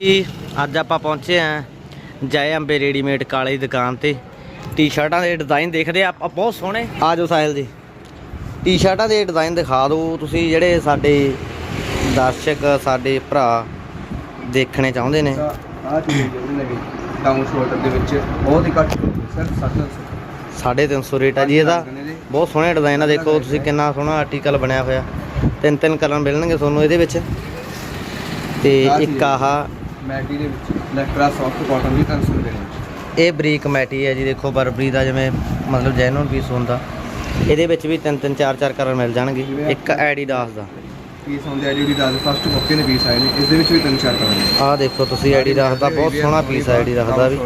ਜੀ ਅੱਜ ਆਪਾਂ ਪਹੁੰਚੇ ਆਂ ਜੈ ਅੰਬੇ ਰੈਡੀਮੇਡ ਕਾਲੇ ਦੀ ਦੁਕਾਨ ਤੇ। ਟੀ-ਸ਼ਰਟਾਂ ਦੇ ਡਿਜ਼ਾਈਨ ਦੇਖਦੇ ਆ ਆਪਾਂ ਬਹੁਤ ਸੋਹਣੇ। ਆ ਜਾਓ ਸਾਹਿਲ ਜੀ। ਟੀ-ਸ਼ਰਟਾਂ ਦੇ ਡਿਜ਼ਾਈਨ ਦਿਖਾ ਦਿਓ ਤੁਸੀਂ ਜਿਹੜੇ ਸਾਡੇ ਦਰਸ਼ਕ ਸਾਡੇ ਭਰਾ ਦੇਖਣੇ ਚਾਹੁੰਦੇ ਨੇ। ਆ ਚੀਜ਼ ਜਿਹੜੀ ਲੱਗੀ ਡਾਊਨ ਸ਼ੋਲਡਰ ਦੇ ਵਿੱਚ ਬਹੁਤ ਹੀ ਘੱਟ ਸਿਰਫ 700 350 ਰੇਟ ਆ ਜੀ ਇਹਦਾ। ਬਹੁਤ ਸੋਹਣੇ ਡਿਜ਼ਾਈਨ ਆ ਦੇਖੋ ਤੁਸੀਂ ਕਿੰਨਾ ਸੋਹਣਾ ਆਰਟੀਕਲ ਬਣਿਆ ਹੋਇਆ। ਤਿੰਨ ਤਿੰਨ ਕਲਰ ਮਿਲਣਗੇ ਤੁਹਾਨੂੰ ਇਹਦੇ ਵਿੱਚ। ਤੇ ਇੱਕ ਆਹ ਮੈਗੀ ਦੇ ਵਿੱਚ ਲੈਕਟਰਾ ਸੌਫਟ ਕਾਟਨ ਦੀ 300 ਰੁਪਏ ਨੇ ਇਹ ਬਰੀਕ ਮੈਟੀ ਹੈ ਜੀ ਦੇਖੋ ਬਰਬਰੀ ਦਾ ਜਿਵੇਂ ਮਤਲਬ ਜੈਨੂਨ ਪੀਸ ਹੁੰਦਾ। ਇਹਦੇ ਵਿੱਚ ਵੀ ਤਿੰਨ ਤਿੰਨ ਚਾਰ ਚਾਰ ਕਲਰ ਮਿਲ ਜਾਣਗੇ। ਇੱਕ ਐਡੀਦਾਸ ਦਾ। ਪੀਸ ਹੁੰਦੇ ਜਿਹੜੀ ਦਾ ਫਸਟ ਮੌਕੇ ਦੇ ਪੀਸ ਆਏ ਨੇ ਇਸ ਦੇ ਵਿੱਚ ਵੀ ਤਿੰਨ ਚਾਰ ਕਲਰ ਨੇ। ਆਹ ਦੇਖੋ ਤੁਸੀਂ ਐਡੀਦਾਸ ਦਾ ਬਹੁਤ ਸੋਹਣਾ ਪੀਸ ਹੈ ਐਡੀਦਾਸ ਦਾ ਵੀ।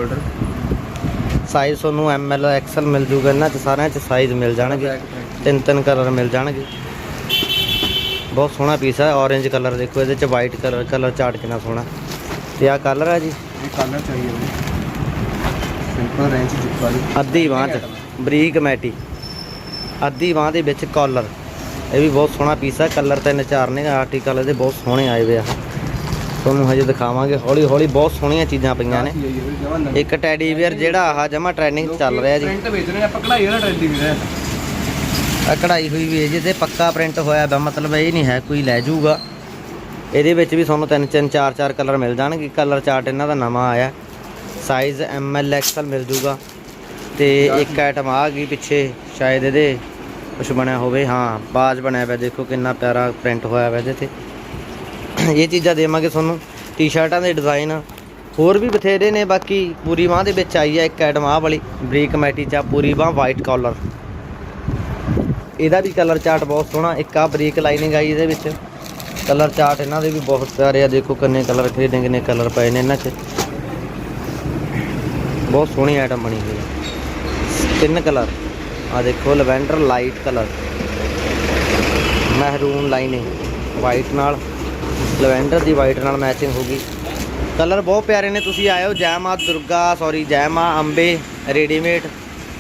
ਸਾਈਜ਼ ਤੁਹਾਨੂੰ ਐਮ ਐਲ ਐਕਸਲ ਮਿਲ ਜੂਗਾ ਇਹਨਾਂ ਚ ਸਾਰਿਆਂ ਚ ਸਾਈਜ਼ ਮਿਲ ਜਾਣਗੇ। ਤਿੰਨ ਤਿੰਨ ਕਲਰ ਮਿਲ ਜਾਣਗੇ। ਬਹੁਤ ਸੋਹਣਾ ਪੀਸ ਹੈ orange ਕਲਰ ਦੇਖੋ ਇਹਦੇ ਚ ਵਾਈਟ ਕਲਰ ਕਲਰ ਚਾਰਟ ਕਿੰਨਾ ਸੋਹਣਾ। ਤੇ ਆਹ ਕਲਰ ਹੈ ਜੀ? ਇਹ ਕਲਰ ਚਾਹੀਏ ਉਹਨੇ ਸਿੰਪਲ ਰੇਂਜ ਜਿਪ ਵਾਲੀ ਅੱਧੀ ਬਾਂਹ ਚ ਬਰੀਕ ਮੈਟੀ। ਅੱਧੀ ਬਾਂਹ ਦੇ ਵਿੱਚ ਕਾਲਰ ਇਹ ਵੀ ਬਹੁਤ ਸੋਹਣਾ ਪੀਸ ਹੈ ਕਲਰ ਤਿੰਨ ਚਾਰ ਨੇ ਆਰਟੀਕਲ ਇਹਦੇ ਬਹੁਤ ਸੋਹਣੇ ਆਏ ਵੇ ਆ। ਤੁਹਾਨੂੰ ਹਜੇ ਦਿਖਾਵਾਂਗੇ ਹੌਲੀ ਹੌਲੀ ਬਹੁਤ ਸੋਹਣੀਆਂ ਚੀਜ਼ਾਂ ਪਈਆਂ ਨੇ। ਇੱਕ ਟੈਡੀ ਵੇਅਰ ਜਿਹੜਾ ਆਹ ਜਮਾ ਟ੍ਰੈਂਡਿੰਗ ਚੱਲ ਰਿਹਾ ਜੀ। ਪ੍ਰਿੰਟ ਵੇਚ ਰਹੇ ਆਪਾਂ ਕਢਾਈ ਵਾਲਾ ਟ੍ਰੈਂਡ ਵੀ ਰਿਹਾ ਆ ਕਢਾਈ ਹੋਈ ਵੀ ਹੈ ਜੀ ਤੇ ਪੱਕਾ ਪ੍ਰਿੰਟ ਹੋਇਆ ਵਾ ਮਤਲਬ ਇਹ ਨਹੀਂ ਹੈ ਕੋਈ ਲੈ ਜਾਊਗਾ। ਇਹਦੇ ਵਿੱਚ ਵੀ ਤੁਹਾਨੂੰ ਤਿੰਨ ਤਿੰਨ ਚਾਰ ਚਾਰ ਕਲਰ ਮਿਲ ਜਾਣਗੇ। ਕਲਰ ਚਾਰਟ ਇਹਨਾਂ ਦਾ ਨਵਾਂ ਆਇਆ। ਸਾਈਜ਼ ਐਮ ਐਲ ਐਕਸਲ ਮਿਲ ਜੂਗਾ। ਤੇ ਇੱਕ ਆਈਟਮ ਆ ਗਈ ਪਿੱਛੇ ਸ਼ਾਇਦ ਇਹਦੇ ਕੁਝ ਬਣਿਆ ਹੋਵੇ। ਹਾਂ ਬਾਜ ਬਣਿਆ ਹੋਇਆ ਦੇਖੋ ਕਿੰਨਾ ਪਿਆਰਾ ਪ੍ਰਿੰਟ ਹੋਇਆ ਹੋਇਆ ਇਹਦੇ ਤੇ। ਇਹ ਚੀਜ਼ਾਂ ਦੇਵਾਂਗੇ ਤੁਹਾਨੂੰ। ਟੀ-ਸ਼ਰਟਾਂ ਦੇ ਡਿਜ਼ਾਈਨ ਹੋਰ ਵੀ ਬਥੇਰੇ ਨੇ। ਬਾਕੀ ਪੂਰੀ ਬਾਂਹ ਦੇ ਵਿੱਚ ਆਈ ਹੈ ਇੱਕ ਆਈਟਮ ਆਹ ਵਾਲੀ। ਬਰੀਕ ਮੈਟੀ ਚ ਆ, ਪੂਰੀ ਬਾਂਹ ਵਾਈਟ ਕਾਲਰ ਇਹਦਾ ਵੀ ਕਲਰ ਚਾਰਟ ਬਹੁਤ ਸੋਹਣਾ। ਇੱਕ ਆ ਬਰੀਕ ਲਾਈਨਿੰਗ ਆਈ ਇਹਦੇ ਵਿੱਚ। ਕਲਰ ਚਾਰਟ ਇਹਨਾਂ ਦੇ ਵੀ ਬਹੁਤ ਪਿਆਰੇ ਆ, ਦੇਖੋ ਕਿੰਨੇ ਕਲਰ ਖਰੀਦੇ ਕਿੰਨੇ ਕਲਰ ਪਏ ਨੇ ਇਹਨਾਂ 'ਚ। ਬਹੁਤ ਸੋਹਣੀ ਆਈਟਮ ਬਣੀ ਹੋਈ ਹੈ ਤਿੰਨ ਕਲਰ। ਆ ਦੇਖੋ, ਲਵੈਂਡਰ ਲਾਈਟ ਕਲਰ। ਮਹਿਰੂਨ ਲਾਈਨਿੰਗ ਵਾਈਟ ਨਾਲ। ਲਵੈਂਡਰ ਦੀ ਵਾਈਟ ਨਾਲ ਮੈਚਿੰਗ ਹੋਗੀ ਕਲਰ ਬਹੁਤ ਪਿਆਰੇ ਨੇ, ਤੁਸੀਂ ਆਇਓ। ਜੈ ਮਾਂ Durga sorry Jai Maa Ambe readymade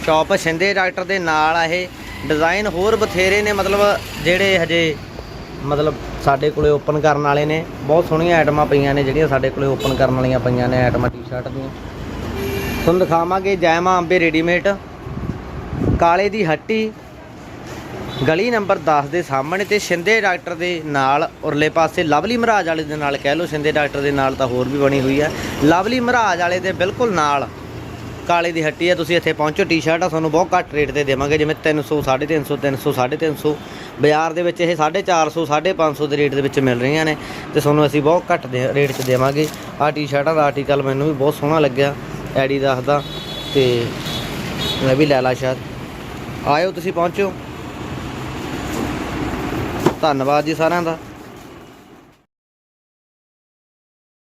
shop Shinde doctor ਦੇ ਨਾਲ ਆ ਇਹ। ਡਿਜ਼ਾਈਨ ਹੋਰ ਬਥੇਰੇ ਨੇ, ਮਤਲਬ ਜਿਹੜੇ ਹਜੇ ਮਤਲਬ ਸਾਡੇ ਕੋਲੇ ਓਪਨ ਕਰਨ ਵਾਲੇ ਨੇ। ਬਹੁਤ ਸੋਹਣੀਆਂ ਆਈਟਮਾਂ ਪਈਆਂ ਨੇ, ਜਿਹੜੀਆਂ ਸਾਡੇ ਕੋਲੇ ਓਪਨ ਕਰਨ ਵਾਲੀਆਂ ਪਈਆਂ ਨੇ, ਆਈਟਮਾਂ ਟੀ-ਸ਼ਰਟ ਦੀਆਂ। ਤੁਹਾਨੂੰ ਦਿਖਾਵਾਂਗੇ ਜੈਮਾਂ ਅੰਬੇ ਰੈਡੀਮੇਡ ਕਾਲੇ ਦੀ ਹੱਟੀ, ਗਲੀ ਨੰਬਰ 10 ਦੇ ਸਾਹਮਣੇ ਤੇ ਸ਼ਿੰਦੇ ਡਾਕਟਰ ਦੇ ਨਾਲ ਉਰਲੇ ਪਾਸੇ ਲਵਲੀ ਮਹਾਰਾਜ ਵਾਲੇ ਦੇ ਨਾਲ ਕਹਿ ਲਓ, ਸ਼ਿੰਦੇ ਡਾਕਟਰ ਦੇ ਨਾਲ ਤਾਂ ਹੋਰ ਵੀ ਬਣੀ ਹੋਈ ਹੈ। ਲਵਲੀ ਮਹਾਰਾਜ ਵਾਲੇ ਦੇ ਬਿਲਕੁਲ ਨਾਲ ਕਾਲੇ ਦੀ ਹੱਟੀ ਹੈ, ਤੁਸੀਂ ਇੱਥੇ ਪਹੁੰਚੋ ਟੀ-ਸ਼ਰਟਾਂ ਤੁਹਾਨੂੰ ਬਹੁਤ ਘੱਟ ਰੇਟ ਤੇ ਦੇਵਾਂਗੇ, ਜਿਵੇਂ 300 350 300 350 ਬਾਜ਼ਾਰ ਦੇ ਵਿੱਚ ਇਹ 450 550 ਦੇ ਰੇਟ ਦੇ ਵਿੱਚ ਮਿਲ ਰਹੀਆਂ ਨੇ ਤੇ ਤੁਹਾਨੂੰ ਅਸੀਂ ਬਹੁਤ ਘੱਟ ਦੇ ਰੇਟ 'ਚ ਦੇਵਾਂਗੇ। ਆਹ ਟੀ-ਸ਼ਰਟਾਂ ਦਾ ਆਰਟੀਕਲ ਮੈਨੂੰ ਵੀ ਬਹੁਤ ਸੋਹਣਾ ਲੱਗਿਆ, ਐਡੀ ਦੱਸਦਾ ਤੇ ਮੈਂ ਵੀ ਲੈ ਲਾ ਸ਼ਾਇਦ। ਆਇਓ, ਤੁਸੀਂ ਪਹੁੰਚੋ। ਧੰਨਵਾਦ ਜੀ ਸਾਰਿਆਂ ਦਾ।